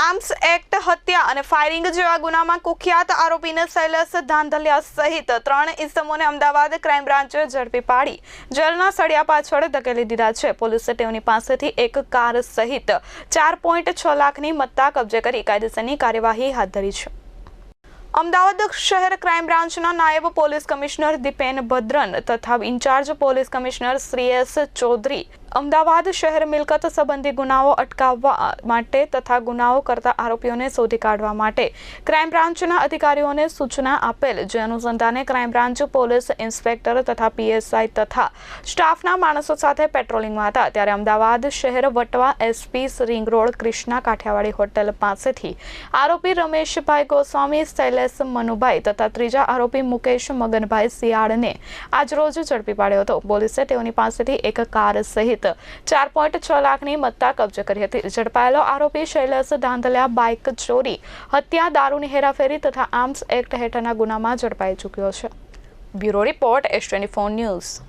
Arms act હત્યા અને firing જેવા ગુનામાં કુખ્યાત આરોપીને શૈલેષ ધાંધલિયા સહિત ત્રણ ઇસમોને અમદાવાદ ક્રાઇમ બ્રાન્ચે ઝડપી પાડી. જેલના સળિયા પાછળ ધકેલી દીધા છે. પોલીસે તેઓની પાસેથી એક કાર સહિત ચાર પોઈન્ટ છ લાખની મત્તા કબજે કરી કાયદેસરની કાર્યવાહી હાથ ધરી છે. અમદાવાદ શહેર ક્રાઇમ બ્રાન્ચના નાયબ પોલીસ કમિશનર દીપેન ભદ્રન તથા incharge police commissioner Shri S Chaudhary Ahmedabad શહેર મિલકત સંબંધી ગુનાઓ અટકાવવા માટે તથા ગુનાઓ કરતા આરોપીઓને શોધી કાઢવા માટે ક્રાઇમ બ્રાન્ચના અધિકારીઓને સૂચના આપેલ, જે અનુસંધાને ક્રાઇમ બ્રાન્ચ પોલીસ ઇન્સ્પેક્ટર તથા પીએસઆઈ તથા સ્ટાફના માણસો સાથે પેટ્રોલિંગમાં હતા. ત્યારે અમદાવાદ શહેર Vatva SP ring road Krishna Kathiawadi hotel પાસેથી આરોપી રમેશભાઈ ગોસ્વામી, શૈલેષ મનુભાઈ તથા ત્રીજા આરોપી મુકેશ મગનભાઈ સિયાળને આજરોજ ઝડપી પાડ્યો હતો. પોલીસે તેઓની પાસેથી એક કાર સહિત ચાર પોઈન્ટ છ લાખની મત્તા કબજે કરી હતી. ઝડપાયેલો આરોપી શૈલેષ ધાંધલિયા બાઇક ચોરી, હત્યા દારૂની હેરાફેરી તથા આર્મ્સ એક્ટ હેઠળના ગુનામાં ઝડપાઈ ચૂક્યો છે. Bureau report S twenty news.